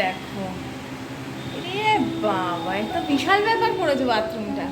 দেখো। রে বাবা এটা বিশাল ব্যাপার করেছে বাথরুমটা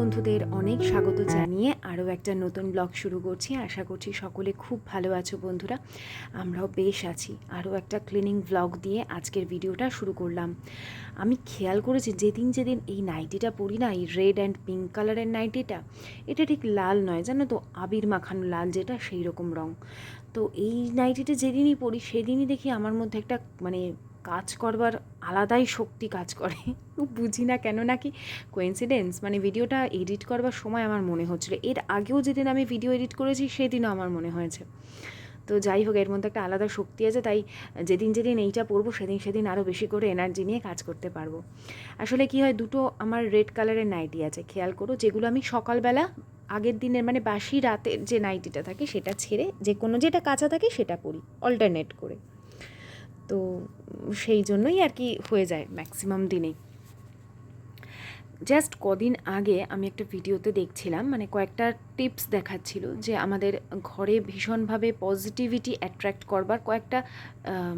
বন্ধুদের অনেক স্বাগত জানিয়ে আরও একটা নতুন ব্লগ শুরু করছি। আশা করছি সকলে খুব ভালো আছো বন্ধুরা। আমরাও বেশ আছি। আরও একটা ক্লিনিং ব্লগ দিয়ে আজকের ভিডিওটা শুরু করলাম। আমি খেয়াল করেছি যেদিন যেদিন এই নাইটিটা পরি না, এই রেড অ্যান্ড পিঙ্ক কালারের নাইটিটা এটা ঠিক লাল নয়, জানো তো? আবির মাখানো লাল যেটা, সেই রকম রং। তো এই নাইটিটা যেদিনই পরি, সেদিনই দেখি আমার মধ্যে একটা মানে কাজ করবার আলাদাই শক্তি কাজ করে। বুঝি না কেন নাকি? কোয়েন্সিডেন্স মানে ভিডিওটা এডিট করবার সময় আমার মনে হচ্ছিল। এর আগেও যেদিন আমি ভিডিও এডিট করেছি, সেদিনও আমার মনে হয়েছে। তো যাই হোক, এর মধ্যে একটা আলাদা শক্তি আছে, তাই যেদিন যেদিন এইটা পরবো সেদিন সেদিন আরও বেশি করে এনার্জি নিয়ে কাজ করতে পারব। আসলে কি হয়, দুটো আমার রেড কালারের নাইটি আছে। খেয়াল করো, যেগুলো আমি সকালবেলা, আগের দিনের মানে বাসি রাতের যে নাইটিটা থাকে, সেটা ছেড়ে যে কোনো যেটা কাঁচা থাকে, সেটা পরি অল্টারনেট করে। তো সেই জন্যই আর কি হয়ে যায় ম্যাক্সিমাম দিনেই। জাস্ট কদিন আগে আমি একটা ভিডিওতে দেখছিলাম মানে কয়েকটা টিপস দেখাচ্ছিল যে আমাদের ঘরে ভীষণভাবে পজিটিভিটি অ্যাট্রাক্ট করবার কয়েকটা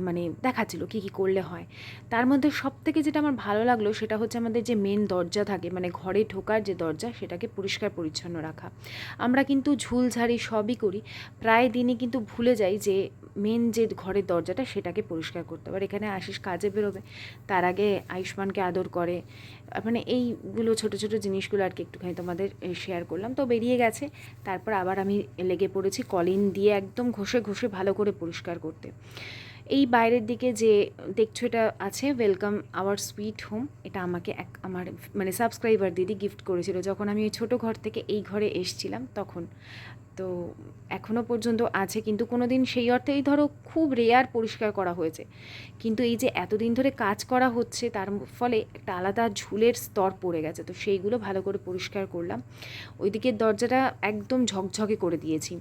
মানে দেখাচ্ছিল কী কী করলে হয়। তার মধ্যে সব থেকে যেটা আমার ভালো লাগল সেটা হচ্ছে আমাদের যে মেন দরজা থাকে মানে ঘরে ঢোকার যে দরজা সেটাকে পরিষ্কার পরিচ্ছন্ন রাখা। আমরা কিন্তু ঝুলঝাড়ি সবই করি, প্রায় দিনই কিন্তু ভুলে যাই যে মেন যে ঘরের দরজাটা সেটাকে পরিষ্কার করতে হবে। এখানে আশিস কাজে বেরোবে, তার আগে আয়ুষ্মানকে আদর করে মানে এইগুলো ছোট ছোট জিনিসগুলো আর কি একটুখানি তোমাদের শেয়ার করলাম। তো বেরিয়ে গেছে। তারপর আবার আমি লেগে পড়েছি কলিন দিয়ে একদম ঘষে ঘষে ভালো করে পরিষ্কার করতে। এই বাইরের দিকে যে দেখছ এটা আছে ওয়েলকাম আওয়ার সুইট হোম এটা আমাকে এক, আমার মানে সাবস্ক্রাইবার দিদি গিফট করেছিল। যখন আমি ওই ছোটো ঘর থেকে এই ঘরে এসছিলাম, তখন তো এখনও পর্যন্ত আছে, কিন্তু কোনো দিন সেই অর্থেই ধরো খুব রেয়ার পরিষ্কার করা হয়েছে। কিন্তু এই যে এতদিন ধরে কাজ করা হচ্ছে, তার ফলে একটা আলাদা ঝুলের স্তর পড়ে গেছে। তো সেইগুলো ভালো করে পরিষ্কার করলাম। ওই দিকের দরজাটা একদম ঝকঝকে করে দিয়েছি।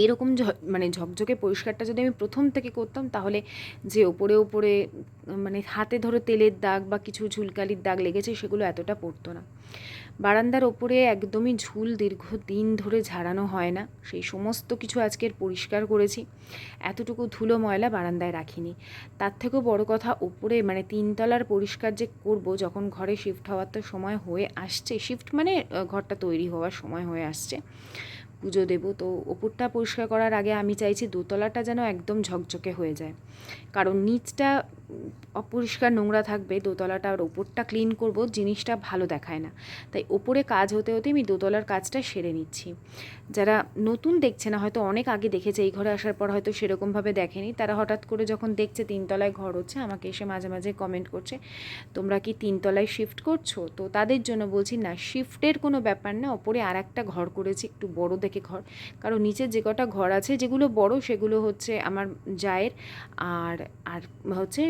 এইরকম মানে ঝকঝকে পরিষ্কারটা যদি আমি প্রথম থেকে করতাম, তাহলে যে ওপরে ওপরে মানে হাতে ধরো তেলের দাগ বা কিছু ঝুলকালির দাগ লেগেছে, সেগুলো এতটা পড়তো না। বারান্দার ওপরে একদমই ঝুল দীর্ঘদিন ধরে ঝাড়ানো হয় না। সেই সমস্ত কিছু আজকের পরিষ্কার করেছি। এতটুকু ধুলো ময়লা বারান্দায় রাখিনি। তার থেকেও বড় কথা, ওপরে মানে তিনতলার পরিষ্কার যে করব, যখন ঘরে শিফট হওয়ার তো সময় হয়ে আসছে শিফট মানে ঘরটা তৈরি হওয়ার সময় হয়ে আসছে। পুজো দেবো, তো ওপরটা পরিষ্কার করার আগে আমি চাইছি দোতলাটা যেন একদম ঝকঝকে হয়ে যায়। কারণ নিচটা অপরিষ্কার নোংরা থাকবে দোতলাটা আর ওপরটা ক্লিন করব, জিনিসটা ভালো দেখায় না। তাই ওপরে কাজ হতে হতে আমি দোতলার কাজটা সেরে নিচ্ছি। যারা নতুন দেখছে না, হয়তো অনেক আগে দেখেছে, এই ঘরে আসার পর হয়তো সেরকমভাবে দেখেনি, তারা হঠাৎ করে যখন দেখছে তিনতলায় ঘর হচ্ছে, আমাকে এসে মাঝে মাঝে কমেন্ট করছে, তোমরা কি তিনতলায় শিফট করছ? তো তাদের জন্য বলছি, না শিফটের কোনো ব্যাপার না, ওপরে আর একটা ঘর করেছি, একটু বড় দেখে ঘর। কারণ নিচে যে কটা ঘর আছে, যেগুলো বড়, সেগুলো হচ্ছে আমার জায়ের আর আর হচ্ছে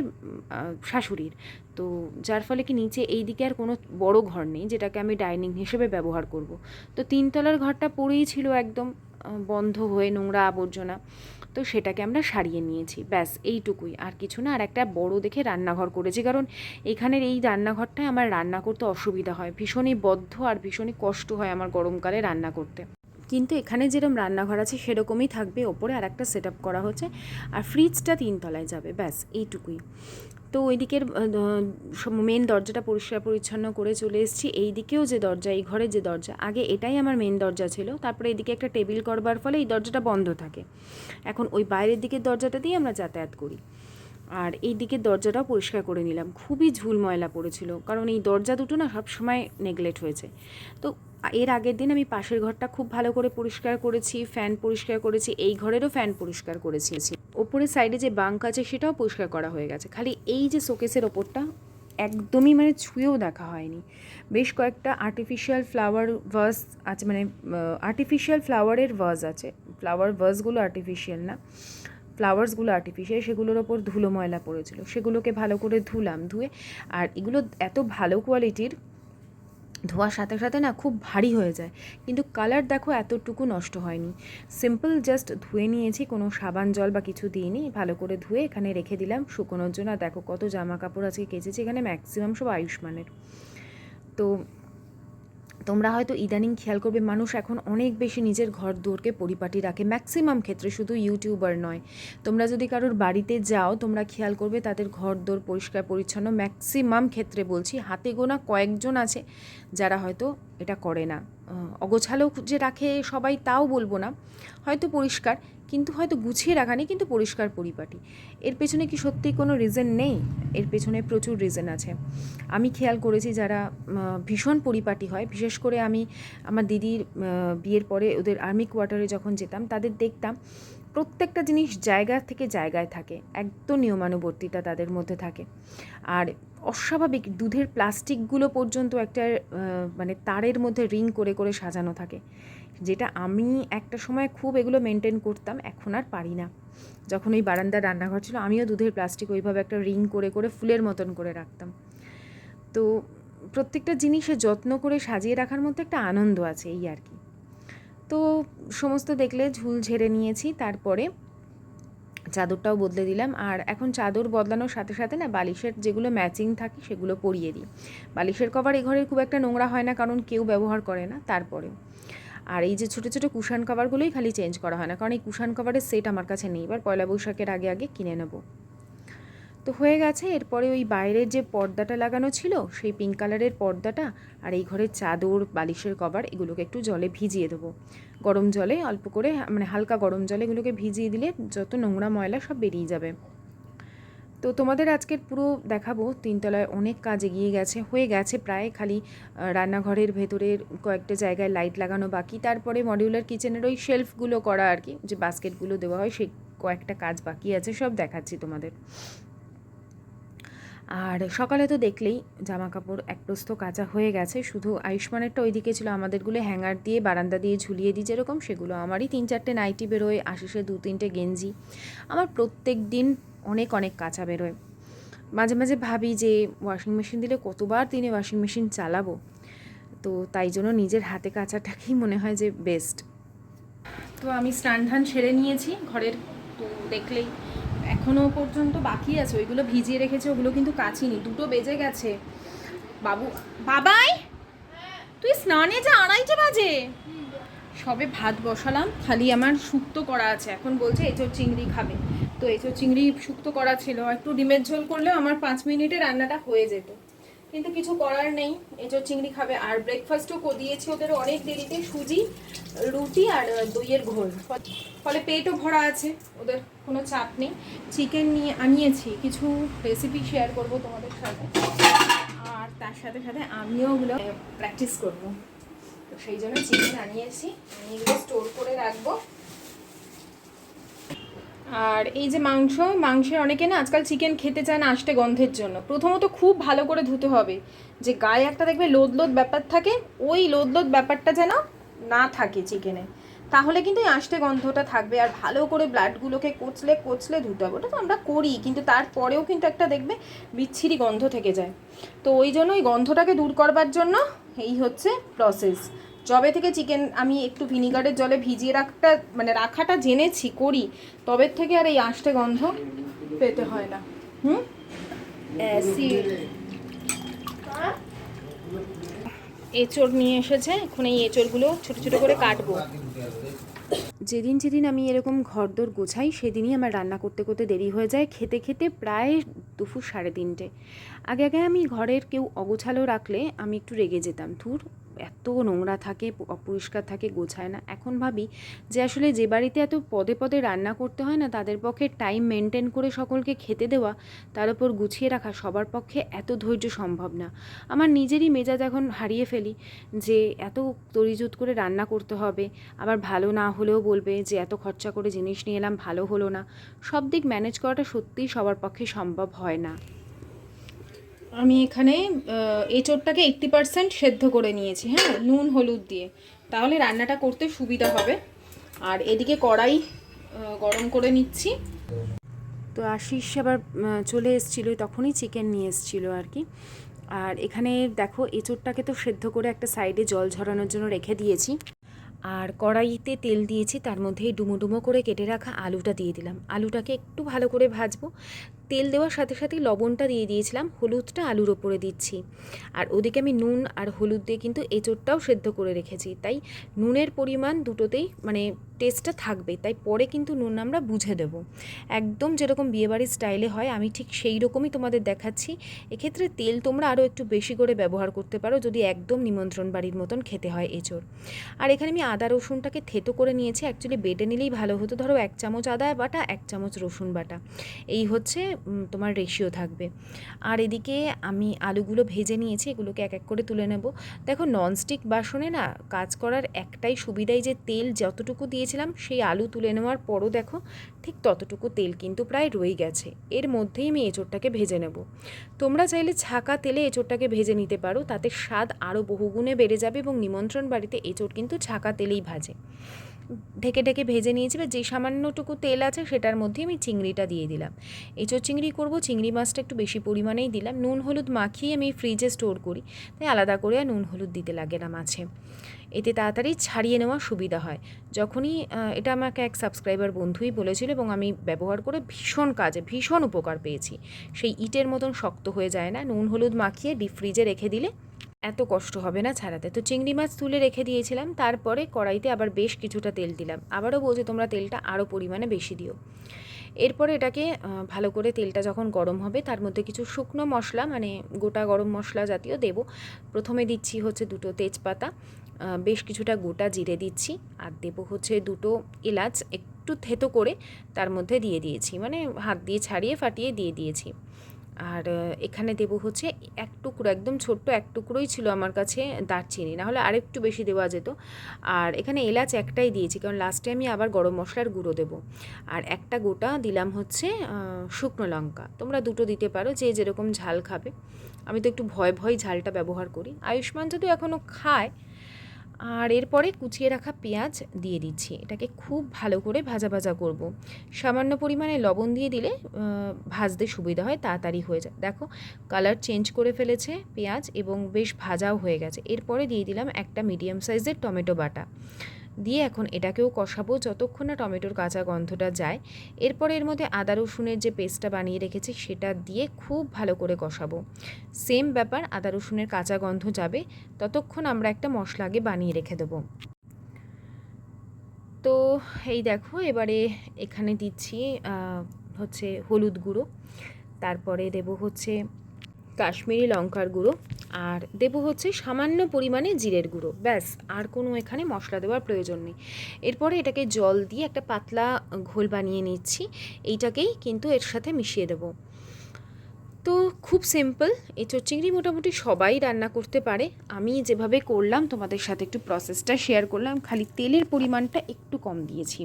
শাশুড়ির। তো যার ফলে কি নিচে এই দিকে আর কোনো বড় ঘর নেই যেটাকে আমি ডাইনিং হিসেবে ব্যবহার করব। তো তিনতলার ঘরটা পড়েই ছিল একদম বন্ধ হয়ে নোংরা আবর্জনা। তো সেটাকে আমরা সারিয়ে নিয়েছি। ব্যাস, এইটুকুই। আর কিছু না, আর একটা বড় দেখে রান্নাঘর করেছি। কারণ এখানের এই রান্নাঘরটায় আমার রান্না করতে অসুবিধা হয়। ভীষণই বদ্ধ আর ভীষণই কষ্ট হয় আমার গরমকালে রান্না করতে। কিন্তু এখানে যেরকম রান্নাঘর আছে সেরকমই থাকবে। ওপরে আর একটা সেট করা হচ্ছে। আর ফ্রিজটা তিনতলায় যাবে, ব্যাস, এইটুকুই। তো ওই দিকের মেন দরজাটা পরিষ্কার পরিচ্ছন্ন করে চলে এসেছি। এই দিকেও যে দরজা, এই ঘরের যে দরজা, আগে এটাই আমার মেন দরজা ছিল। তারপরে এদিকে একটা টেবিল করবার ফলে এই দরজাটা বন্ধ থাকে। এখন ওই বাইরের দিকের দরজাটা দিয়ে আমরা যাতায়াত করি। আর এই দিকের দরজাটাও পরিষ্কার করে নিলাম। খুবই ঝুল ময়লা পড়েছিল, কারণ এই দরজা দুটো না সবসময় নেগলেক্ট হয়েছে। তো এর আগের দিন আমি পাশের ঘরটা খুব ভালো করে পরিষ্কার করেছি ফ্যান পরিষ্কার করেছি, এই ঘরেরও ফ্যান পরিষ্কার করেছি ওপরের সাইডে যে বাঙ্ক আছে সেটাও পরিষ্কার করা হয়ে গেছে। খালি এই যে শোকেসের ওপরটা একদমই মানে ছুঁয়েও দেখা হয়নি। বেশ কয়েকটা আর্টিফিশিয়াল ফ্লাওয়ার ভাস আছে মানে আর্টিফিশিয়াল ফ্লাওয়ারের ভাস আছে। ফ্লাওয়ার ভাসগুলো আর্টিফিশিয়াল না। ফ্লাওয়ার্সগুলো আর্টিফিশিয়াল সেগুলোর ওপর ধুলো ময়লা পড়েছিল। সেগুলোকে ভালো করে ধুলাম, ধুয়ে, আর এগুলো এত ভালো কোয়ালিটির ধোয়ার সাথে সাথে না খুব ভারী হয়ে যায়। কিন্তু কালার দেখো এতটুকু নষ্ট হয়নি। সিম্পল জাস্ট ধুয়ে নিয়েছি, কোনো সাবান, জল বা কিছু দিইনি, ভালো করে ধুয়ে এখানে রেখে দিলাম, শুকোনোর জন্য। দেখো কত জামা কাপড় আজকে কেচেছি, এখানে ম্যাক্সিমাম সব আয়ুষ্মানের। তো তোমরা হয়তো ইদানিং খেয়াল করবে, মানুষ এখন অনেক বেশি নিজের ঘর দৌড়কে পরিপাটি রাখে। ম্যাক্সিমাম ক্ষেত্রে শুধু ইউটিউবার নয়। তোমরা যদি কারোর বাড়িতে যাও, তোমরা খেয়াল করবে তাদের ঘর দৌড় পরিষ্কার, পরিচ্ছন্ন। ম্যাক্সিমাম ক্ষেত্রে বলছি, হাতে গোনা কয়েকজন আছে যারা হয়তো এটা করে না। অগোছালো যে রাখে সবাই, তাও বলব না। হয়তো পরিষ্কার। কিন্তু হয়তো গুছিয়ে রাখা নেই, কিন্তু পরিষ্কার পরিপাটি। এর পেছনে কি সত্যি কোনো রিজন নেই? এর পেছনে প্রচুর রিজন আছে। আমি খেয়াল করেছি যারা ভীষণ পরিপাটি হয়, বিশেষ করে আমি আমার দিদির বিয়ের পরে ওদের আর্মি কোয়ার্টারে যখন যেতাম, তাদের দেখতাম প্রত্যেকটা জিনিস জায়গা থেকে জায়গায় থাকে, একদম নিয়মানুবর্তিতা তাদের মধ্যে থাকে। আর অস্বাভাবিক দুধের প্লাস্টিকগুলো পর্যন্ত একটা মানে তারের মধ্যে রিং করে করে সাজানো থাকে। যেটা আমি একটা সময় খুব এগুলো মেনটেন করতাম, এখন আর পারি না। যখন ওই বারান্দার রান্নাঘর ছিল, আমিও দুধের প্লাস্টিক ওইভাবে একটা রিং করে করে ফুলের মতন করে রাখতাম। তো প্রত্যেকটা জিনিসে যত্ন করে সাজিয়ে রাখার মধ্যে একটা আনন্দ আছে এই আর কি। তো সমস্ত দেখলে ঝুল ঝেড়ে নিয়েছি, তারপরে চাদরটাও বদলে দিলাম। আর এখন চাদর বদলানোর সাথে সাথে না বালিশের যেগুলো ম্যাচিং থাকে সেগুলো পরিয়ে দিই। বালিশের কভার এ ঘরে খুব একটা নোংরা হয় না, কারণ কেউ ব্যবহার করে না তারপরে আর এই যে ছোটো ছোটো কুশান কভারগুলোই খালি চেঞ্জ করা হয় না, কারণ এই কুশান কভারের সেট আমার কাছে নেই। এবার পয়লা বৈশাখের আগে আগে কিনে নেব। তো হয়ে গেছে, এরপরে ওই বাইরের যে পর্দাটা লাগানো ছিল, সেই পিঙ্ক কালারের পর্দাটা আর এই ঘরের চাদর, বালিশের কভার এগুলোকে একটু জলে ভিজিয়ে দেবো। গরম জলে অল্প করে মানে হালকা গরম জলে এগুলোকে ভিজিয়ে দিলে যত নোংরা ময়লা সব বেরিয়ে যাবে। তো তোমাদের আজকের পুরো দেখাবো। তিনতলায় অনেক কাজ এগিয়ে গেছে, হয়ে গেছে প্রায় খালি রান্নাঘরের ভেতরের কয়েকটা জায়গায় লাইট লাগানো বাকি। তারপরে মডিউলার কিচেনের ওই শেলফগুলো করা আর কি, যে বাস্কেটগুলো দেওয়া হয়, সেই কয়েকটা কাজ বাকি আছে, সব দেখাচ্ছি তোমাদের। আর সকালে তো দেখলেই জামা কাপড় এক প্রস্ত কাঁচা হয়ে গেছে, শুধু আয়ুষ্মানেরটা ওইদিকে ছিল, আমাদেরগুলো হ্যাঙ্গার দিয়ে, বারান্দা দিয়ে ঝুলিয়ে দিই যেরকম, সেগুলো আমারই। তিন চারটে নাইটি বেরোয় আশিসে দু তিনটে গেঞ্জি। আমার প্রত্যেক দিন অনেক অনেক কাঁচা বেরোয়। মাঝে মাঝে ভাবি যে ওয়াশিং মেশিন দিলে কতবার দিনে ওয়াশিং মেশিন চালাবো? তো তাই জন্য নিজের হাতে কাচাটাকেই মনে হয় যে বেস্ট তো আমি স্নান ধান সেরে নিয়েছি, ঘরের তো দেখলেই এখনও পর্যন্ত বাকি আছে, ওইগুলো ভিজিয়ে রেখেছে, ওগুলো কিন্তু কাচিনি, দুটো বেজে গেছে। বাবু, বাবাই! তুই স্নানে যা আড়াইটে বাজে? সবে ভাত বসালাম, খালি আমার শুক্তো করা আছে, এখন বলছে এঁচোর চিংড়ি খাবে। তো এঁচোর চিংড়ি শুক্তো করা ছিল, একটু ডিমের ঝোল করলেও আমার পাঁচ মিনিটে রান্নাটা হয়ে যেত। কিন্তু কিছু করার নেই। এঁচোর চিংড়ি খাবে আর ব্রেকফাস্টও দিয়েছি ওদের অনেক দেরিতে, সুজি, রুটি আর দইয়ের ঘোল। ফলে পেটও ভরা আছে, ওদের কোনো চাপ নেই। চিকেন নিয়ে আনিয়েছি, কিছু রেসিপি শেয়ার করব তোমাদের সাথে। আর তার সাথে সাথে আমিও ওগুলো প্র্যাকটিস করব। তো সেই জন্য চিকেন আনিয়েছি, আমি এগুলো স্টোর করে রাখব। আর এই যে মাংস, মাংসের অনেকে না আজকাল চিকেন খেতে চায় না আষ্টে গন্ধের জন্য। প্রথমত খুব ভালো করে ধুতে হবে। যে গায়ে একটা দেখবে লোদ লোদ ব্যাপার থাকে, ওই লোদ লোদ ব্যাপারটা যেন না থাকে চিকেনে তাহলে কিন্তু এই আষ্টে গন্ধটা থাকবে। আর ভালো করে ব্লাডগুলোকে কোচলে কোচলে ধুতে হবে। ওটা তো আমরা করি, কিন্তু তারপরেও কিন্তু একটা দেখবে বিচ্ছিরি গন্ধ থেকে যায়। তো ওই জন্য ওই গন্ধটাকে দূর করবার জন্য এই হচ্ছে প্রসেস যবে থেকে চিকেন আমি একটু ভিনিগারের জলে ভিজিয়ে রাখটা মানে রাখাটা জেনেছি, করি। তবে থেকে আর এই আষ্টে গন্ধ পেতে হয় না। হুম? এঁচড় নিয়ে এসেছে, এখন এই এঁচড়গুলো ছোটো ছোটো করে কাটবো। যেদিন যেদিন আমি এরকম ঘরদোর গোছাই, সেদিনই আমার রান্না করতে করতে দেরি হয়ে যায়, খেতে খেতে প্রায় দুপুর সাড়ে তিনটে। আগে আগে আমি ঘরের কেউ অগোছালো রাখলে আমি একটু রেগে যেতাম। ধুর এত নোংরা থাকে অপরিষ্কার থাকে, গোছায় না। এখন ভাবি যে আসলে যে বাড়িতে এত পদে পদে রান্না করতে হয় না, তাদের পক্ষে টাইম মেনটেন করে সকলকে খেতে দেওয়া, তার উপর গুছিয়ে রাখা সবার পক্ষে এত ধৈর্য সম্ভব না। আমার নিজেরই মেজাজ এখন হারিয়ে ফেলি যে এত তরিজুত করে রান্না করতে হবে, আবার ভালো না হলেও বলবে যে এত খরচা করে জিনিস নিয়ে এলাম, ভালো হলো না। সব দিক ম্যানেজ করাটা সত্যিই সবার পক্ষে সম্ভব হয় না। আমি এখানে এঁচোড়টাকে এইট্টি পার্সেন্ট সেদ্ধ করে নিয়েছি হ্যাঁ? নুন, হলুদ দিয়ে। তাহলে রান্নাটা করতে সুবিধা হবে। আর এদিকে কড়াই গরম করে নিচ্ছি। তো আশিস আবার চলে এসেছিল, তখনই চিকেন নিয়ে এসেছিল আর কি। আর এখানে দেখো এঁচোড়টাকে তো সেদ্ধ করে একটা সাইডে জল ঝরানোর জন্য রেখে দিয়েছি। আর কড়াইতে তেল দিয়েছি, তার মধ্যে ডুমো ডুমো করে কেটে রাখা আলুটা দিয়ে দিলাম। আলুটাকে একটু ভালো করে ভাজবো। তেল দেওয়ার সাথে সাথে লবণটা দিয়ে দিয়েছিলাম, হলুদটা আলুর ওপরে দিচ্ছি। আর ওদিকে আমি নুন আর হলুদ দিয়ে কিন্তু এঁচোড়টাও সেদ্ধ করে রেখেছি। তাই নুনের পরিমাণ দুটোতেই মানে টেস্টটা থাকবে, তাই পরে কিন্তু নুন আমরা বুঝে দেব। একদম যেরকম বিয়েবাড়ির স্টাইলে হয়, আমি ঠিক সেই রকমই তোমাদের দেখাচ্ছি। এক্ষেত্রে তেল তোমরা আরও একটু বেশি করে ব্যবহার করতে পারো, যদি একদম নিমন্ত্রণ বাড়ির মতন খেতে হয় এঁচোড়। আর এখানে আমি আদা রসুনটাকে থেতো করে নিয়েছি অ্যাকচুয়ালি বেটে নিলেই ভালো হতো। ধরো এক চামচ আদা বাটা, এক চামচ রসুন বাটা। এই হচ্ছে তোমার রেশিও থাকবে। আর এদিকে আমি আলুগুলো ভেজে নিয়েছি, এগুলোকে এক এক করে তুলে নেব। দেখো ননস্টিক বাসনে না কাজ করার একটাই সুবিধাই যে তেল যতটুকু দিয়েছিলাম, সেই আলু তুলে নেওয়ার পরও দেখো, ঠিক ততটুকু তেল কিন্তু প্রায় রয়ে গেছে। এর মধ্যেই আমি এঁচোড়টাকে ভেজে নেব। তোমরা চাইলে ছাকা তেলে এঁচোড়টাকে ভেজে নিতে পারো, তাতে স্বাদ আরও বহুগুণে বেড়ে যাবে এবং নিমন্ত্রণ বাড়িতে এঁচোড় কিন্তু ছাকা তেলেই ভাজে। ঢেকে ঢেকে ভেজে নিয়েছি বা যে সামান্যটুকু তেল আছে সেটার মধ্যে আমি চিংড়িটা দিয়ে দিলাম। এঁচোড় চিংড়ি করব, চিংড়ি মাছটা একটু বেশি পরিমাণেই দিলাম। নুন হলুদ মাখিয়ে আমি ফ্রিজে স্টোর করি, তাই আলাদা করে আর নুন হলুদ দিতে লাগে না মাছে। এতে তাড়াতাড়ি ছাড়িয়ে নেওয়া সুবিধা হয়। যখনই এটা আমাকে এক সাবস্ক্রাইবার বন্ধুই বলেছিল এবং আমি ব্যবহার করে ভীষণ কাজে, ভীষণ উপকার পেয়েছি। সেই ইটের মতন শক্ত হয়ে যায় না, নুন হলুদ মাখিয়ে ডিপ ফ্রিজে রেখে দিলে এত কষ্ট হবে না ছাড়াতে। তো চিংড়ি মাছ তুলে রেখে দিয়েছিলাম, তারপরে কড়াইতে আবার বেশ কিছুটা তেল দিলাম। আবারও বলছে, তোমরা তেলটা আরও পরিমাণে বেশি দিও। এরপরে এটাকে ভালো করে তেলটা যখন গরম হবে, তার মধ্যে কিছু শুকনো মশলা মানে গোটা গরম মশলা জাতীয় দেব। প্রথমে দিচ্ছি হচ্ছে দুটো তেজপাতা বেশ কিছুটা গোটা জিরে দিচ্ছি, আর দেবো হচ্ছে দুটো এলাচ, একটু থেতো করে তার মধ্যে দিয়ে দিয়েছি। মানে হাত দিয়ে ছাড়িয়ে ফাটিয়ে দিয়ে দিয়েছি। আর এখানে দেবো হচ্ছে এক টুকরো, একদম ছোট্ট এক টুকরোই ছিল আমার কাছে দারচিনি। না হলে আরেকটু বেশি দেওয়া যেত। আর এখানে এলাচ একটাই দিয়েছি, কারণ লাস্টে আমি আবার গরম মশলার গুঁড়ো দেবো। আর একটা গোটা দিলাম হচ্ছে শুকনো লঙ্কা। তোমরা দুটো দিতে পারো, যে যেরকম ঝাল খাবে। আমি তো একটু ভয় ভয় ঝালটা ব্যবহার করি। আয়ুষ্মান যদিও এখনও খায় আর এরপরে কুচিয়ে রাখা পেঁয়াজ দিয়ে দিচ্ছি। এটাকে খুব ভালো করে ভাজা ভাজা করব। সামান্য পরিমাণে লবণ দিয়ে দিলে ভাজতে সুবিধা হয়, তাড়াতাড়ি হয়ে যায়। দেখো, কালার চেঞ্জ করে ফেলেছে পেঁয়াজ এবং বেশ ভাজাও হয়ে গেছে। এরপরে দিয়ে দিলাম একটা মিডিয়াম সাইজের টমেটো বাটা। দিয়ে এখন এটাকেও কষাবো যতক্ষণ না টমেটোর কাঁচা গন্ধটা যায়। এরপরে এর মধ্যে আদা রসুনের যে পেস্টটা বানিয়ে রেখেছি সেটা দিয়ে খুব ভালো করে কষাবো। সেম ব্যাপার, আদা রসুনের কাঁচা গন্ধ যাবে, ততক্ষণ আমরা একটা মশলা আগে বানিয়ে রেখে দেবো। তো এই দেখো, এবারে এখানে দিচ্ছি হচ্ছে হলুদ গুঁড়ো। তারপরে দেব হচ্ছে কাশ্মীরি লঙ্কার গুঁড়ো আর দেব হচ্ছে সামান্য পরিমাণে জিরের গুঁড়ো। ব্যাস, আর কোনো এখানে মশলা দেওয়ার প্রয়োজন নেই। এরপরে এটাকে জল দিয়ে একটা পাতলা ঘোল বানিয়ে নিচ্ছি। এইটাকেই কিন্তু এর সাথে মিশিয়ে দেবো। তো খুব সিম্পল এঁচোড় চিংড়ি মোটামুটি সবাই রান্না করতে পারে। আমি যেভাবে করলাম, তোমাদের সাথে একটু প্রসেসটা শেয়ার করলাম। খালি তেলের পরিমাণটা একটু কম দিয়েছি।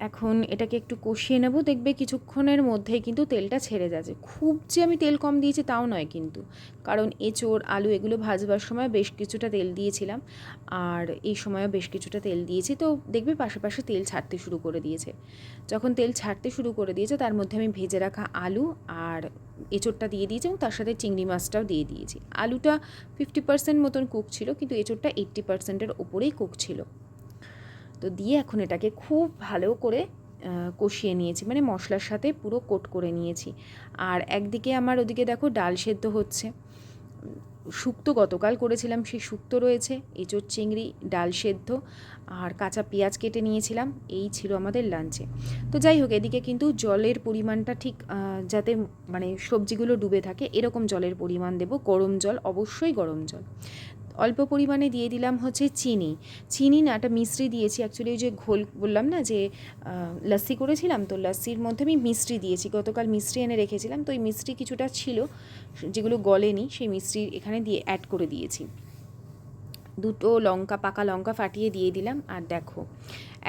এখন এটাকে একটু কষিয়ে নেব, দেখবে কিছুক্ষণের মধ্যেই কিন্তু তেলটা ছেড়ে যাচ্ছে। খুব যে আমি তেল কম দিয়েছি তাও নয় কিন্তু। কারণ এঁচোড়, আলু এগুলো ভাজবার সময় বেশ কিছুটা তেল দিয়েছিলাম। আর এই সময়ও বেশ কিছুটা তেল দিয়েছি। তো দেখবে পাশে পাশে তেল ছাড়তে শুরু করে দিয়েছে। যখন তেল ছাড়তে শুরু করে দিয়েছে, তার মধ্যে আমি ভেজে রাখা আলু আর এঁচোড়টা দিয়ে দিয়েছি এবং তার সাথে চিংড়ি মাছটাও দিয়ে দিয়েছি। আলুটা ফিফটি পার্সেন্ট মতন কুক ছিল, কিন্তু এঁচোড়টা এইট্টি পার্সেন্টের ওপরেই কুক ছিল। তো দিয়ে এখন এটাকে খুব ভালো করে কষিয়ে নিয়েছি। মানে মশলার সাথে পুরো কোট করে নিয়েছি। আর একদিকে আমার ওদিকে দেখো ডাল সেদ্ধ হচ্ছে। শুক্তো গতকাল করেছিলাম, সেই শুক্তো রয়েছে, এঁচোড় চিংড়ি, ডাল সেদ্ধ আর কাঁচা পেঁয়াজ কেটে নিয়েছিলাম। এই ছিল আমাদের লাঞ্চে তো যাই হোক, এদিকে কিন্তু জলের পরিমাণটা ঠিক যাতে মানে সবজিগুলো ডুবে থাকে, এরকম জলের পরিমাণ দেব। গরম জল, অবশ্যই গরম জল। অল্প পরিমাণে দিয়ে দিলাম হচ্ছে চিনি। চিনি না, একটা মিশ্রি দিয়েছি। অ্যাকচুয়ালি ওই যে ঘোল বললাম না যে লাস্সি করেছিলাম তো লস্যির মধ্যে আমি মিশ্রি দিয়েছি। গতকাল মিশ্রি এনে রেখেছিলাম। তো ওই মিশ্রি কিছুটা ছিল, যেগুলো গলেনি, সেই মিষ্টি এখানে দিয়ে অ্যাড করে দিয়েছি। দুটো লঙ্কা, পাকা লঙ্কা ফাটিয়ে দিয়ে দিলাম আর দেখো,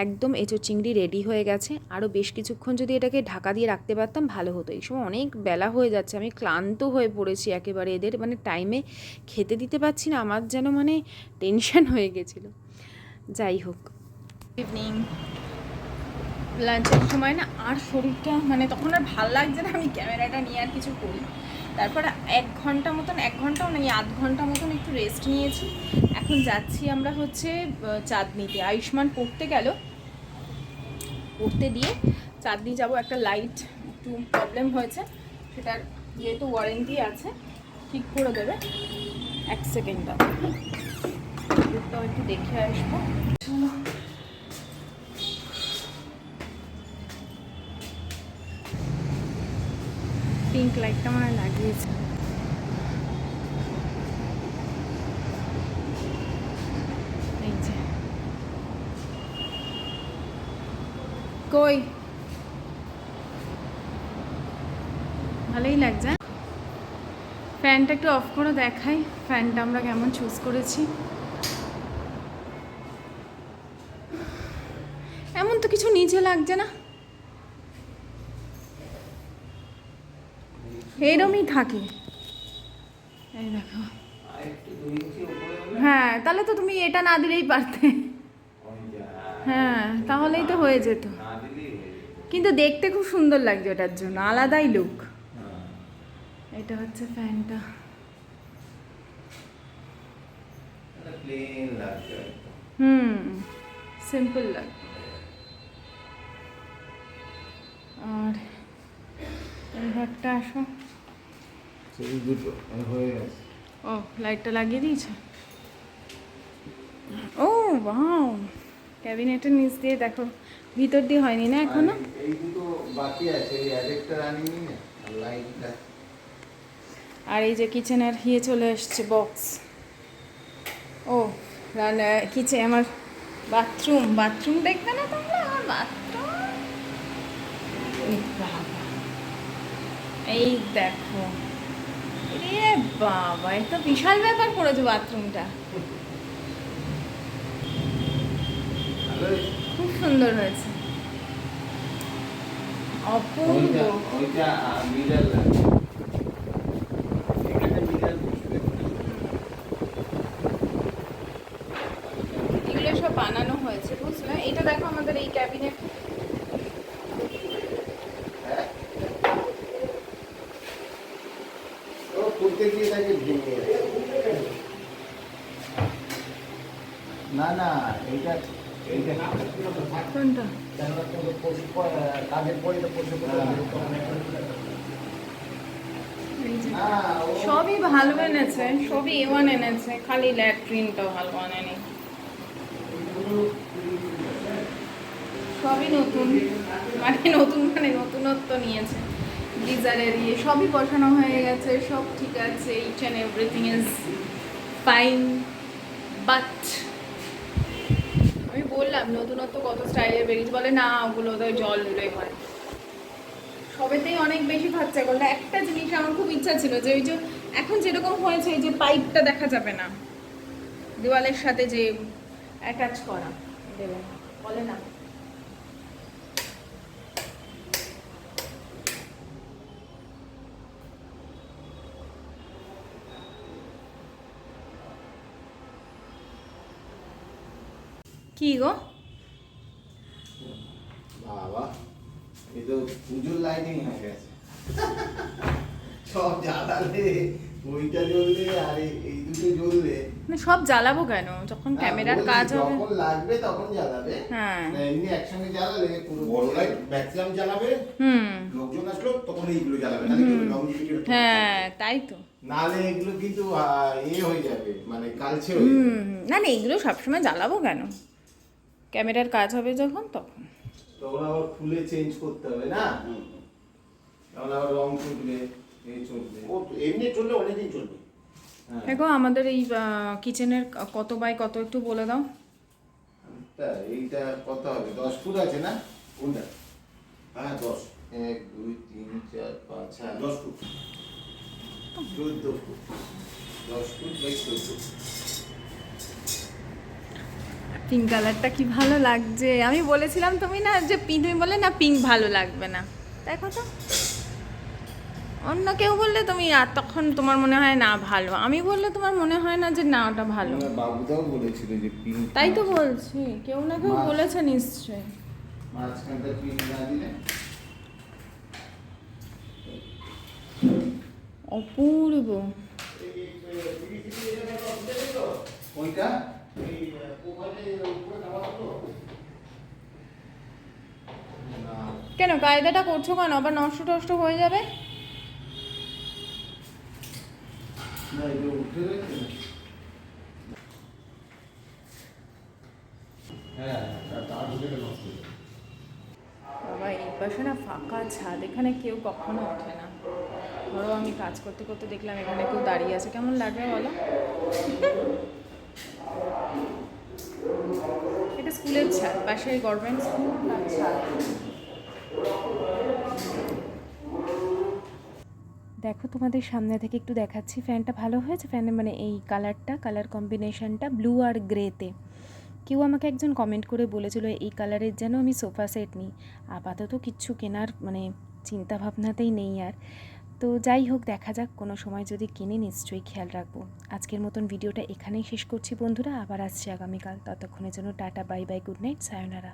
একদম এঁচো চিংড়ি রেডি হয়ে গেছে। আরও বেশ কিছুক্ষণ যদি এটাকে ঢাকা দিয়ে রাখতে পারতাম ভালো হতো। এই সময় অনেক বেলা হয়ে যাচ্ছে, আমি ক্লান্ত হয়ে পড়েছি একেবারে। এদের মানে টাইমে খেতে দিতে পারছি না, আমার যেন মানে টেনশন হয়ে গেছিল। যাই হোক। ইভিনিং লাঞ্চের সময় না আর শরীরটা মানে তখন আর ভালো লাগছে না, আমি ক্যামেরাটা নিয়ে আর কিছু করি। তারপর এক ঘণ্টা মতন, এক ঘন্টাও নেই আধ ঘণ্টা মতন একটু রেস্ট নিয়েছি। এখন যাচ্ছি আমরা হচ্ছে চাঁদনিতে। আয়ুষ্মান পড়তে গেল। পড়তে দিয়ে চাঁদনি যাব, একটা লাইট একটু প্রবলেম হয়েছে। সেটার যেহেতু ওয়ারেন্টি আছে, ঠিক করে দেবে। এক সেকেন্ড দাও। একটু দেখে আসব। পিঙ্ক লাইটটা মানে লাগিয়েছে। কই? ভালোই লাগছে। ফ্যানটা একটু অফ করে, দেখাই ফ্যানটা আমরা কেমন চুজ করেছি। এমন তো কিছু নিচে লাগছে না। এরমই থাকে। হ্যাঁ তাহলে তো তুমি এটা না দিলেই পারতে। হ্যাঁ তাহলেই তো হয়ে যেত। কিন্তু দেখতে খুব সুন্দর লাগছে ওটার জন্য, আলাদাই লুক এটা হচ্ছে ফ্যানটা হুম সিম্পল লাগবে আর এই ঘরটা আসো। হয়ে গেছে। ও লাইটটা লাগিয়ে দিয়েছে? ও বাও ক্যাবিনেটের নিচ দিয়ে দেখো ভিতর দিয়ে হয়নি না এখনও? আর এই দুটো বাকি আছে এই অ্যাডেক্টার আনিনি না? আর লাইটটা। আর এই যে কিচেনের ইয়ে চলে এসছে বক্স। ও কিচেন আমার বাথরুম। বাথরুম দেখবে না তোমরা? আমার বাথরুম? এই দেখো। রে বাবা এ তো বিশাল ব্যাপার করেছে বাথরুমটা। খুব সুন্দর হয়েছে। অপূর্ব ওইটা ওইটা মিরার লাগছে এখানে মিরার বসবে এগুলো সব বানানো হয়েছে বুঝলে এটা দেখো আমাদের এই ক্যাবিনেট হ্যাঁ ও খুলতে গিয়ে তাকে ভেঙে গেছে না না এইটা এইটা কোনটা কাজের পরে এটা পড়তে এই যে না ও সবই ভালো এনেছে এ ওয়ান এনেছে খালি ল্যাট্রিনটা ভালো আনেনি সবই নতুন মানে নতুন মানে নতুনত্ব নিয়েছে। গিজারের ইয়ে সবই বসানো হয়ে গেছে, সব ঠিক আছে each and everything is fine but আমি বললাম, নতুনত্ব কত স্টাইলের বেরিয়েছে, বলে না, ওগুলো তো জল দিলেই হয়। সবেতেই অনেক বেশি খরচা করল। একটা জিনিস আমার খুব ইচ্ছা ছিল যে ওই যে এখন যেরকম হয়েছে যে পাইপটা দেখা যাবে না, দেওয়ালের সাথে যে অ্যাটাচ করা বলে না। কি গো? বাবা এই তো পুজোর লাইটিং হয়ে গেছে। সব জ্বালালে ওইটা জ্বললে আর এই- দুটো জ্বললে। না সব জ্বালাবো কেন? যখন ক্যামেরার কাজ হবে। যখন লাগবে তখন জ্বালাবে। হ্যাঁ। এমনি একসঙ্গে জ্বালালে পুরো বড় লাইট ম্যাক্সিমাম জ্বালাবে। হুম। লোকজন আসলো তখন এইগুলো জ্বালাবে হ্যাঁ তাই তো। নালে এগুলো কিন্তু ইয়ে হয়ে যাবে মানে কালচে হয়ে না না এগুলো সবসময় জ্বালাবো কেন? ক্যামেরার কাজ হবে যখন তখন। তখন আবার খুলে চেঞ্জ করতে হবে না? তখন আবার রং চলবে ও এমনি চললে অনেকদিন চলবে। হ্যাঁ। দেখো আমাদের এই কিচেনের কত বাই কত একটু বলে দাও। এইটা কত হবে? দশ ফুট আছে না? কোনটা? হ্যাঁ দশ। এক দুই তিন চার পাঁচ হ্যাঁ দশ ফুট। চোদ্দ ফুট। দশ ফুট বাই চোদ্দ পিঙ্ক কালারটা কি ভালো লাগছে? আমি বলেছিলাম তুমি না যে পিঙ্ক তুমি বললে না পিঙ্ক ভালো লাগবে না। দেখো তো। অন্য কেউ বললে তুমি আর তখন তোমার মনে হয় না ভালো। আমি বললে তোমার মনে হয় না যে না ওটা ভালো। বাবুদাও বলেছিল যে পিঙ্ক তাই তো বলছি। কেউ না কেউ বলেছে নিশ্চয়ই। মাঝখানটা পিঙ্ক না দিলে? অপূর্ব। ওইটা? কেন কায়দাটা করছ কেন? আবার নষ্ট টষ্ট হয়ে যাবে? না এগুলো উঠে যাবে। বাবা, এই পাশে না ফাঁকা ছাদ, এখানে কেউ কখনো ওঠে না। ধরো আমি কাজ করতে করতে দেখলাম এখানে কেউ দাঁড়িয়ে আছে। কেমন লাগবে বলো? এটা স্কুলের ছাদ পাশে গভর্নমেন্ট স্কুল দেখো তোমাদের সামনে থেকে একটু দেখাচ্ছি, ফ্যানটা ভালো হয়েছে? ফ্যানের মানে এই কালারটা, কালার কম্বিনেশনটা ব্লু আর গ্রেতে। কেউ আমাকে একজন কমেন্ট করে বলেছিল, এই কালারের যেন আমি সোফা সেট নিই। আপাতত কিচ্ছু কেনার মানে চিন্তা ভাবনাতেই নেই আর। তো যাই হোক, দেখা যাক, কোনো সময় যদি কিনে, নিশ্চয়ই খেয়াল রাখব। আজকের মতন ভিডিওটা এখানেই শেষ করছি বন্ধুরা, আবার আসছি আগামীকাল। ততক্ষণের জন্য tata, bye bye, good night, sayonara.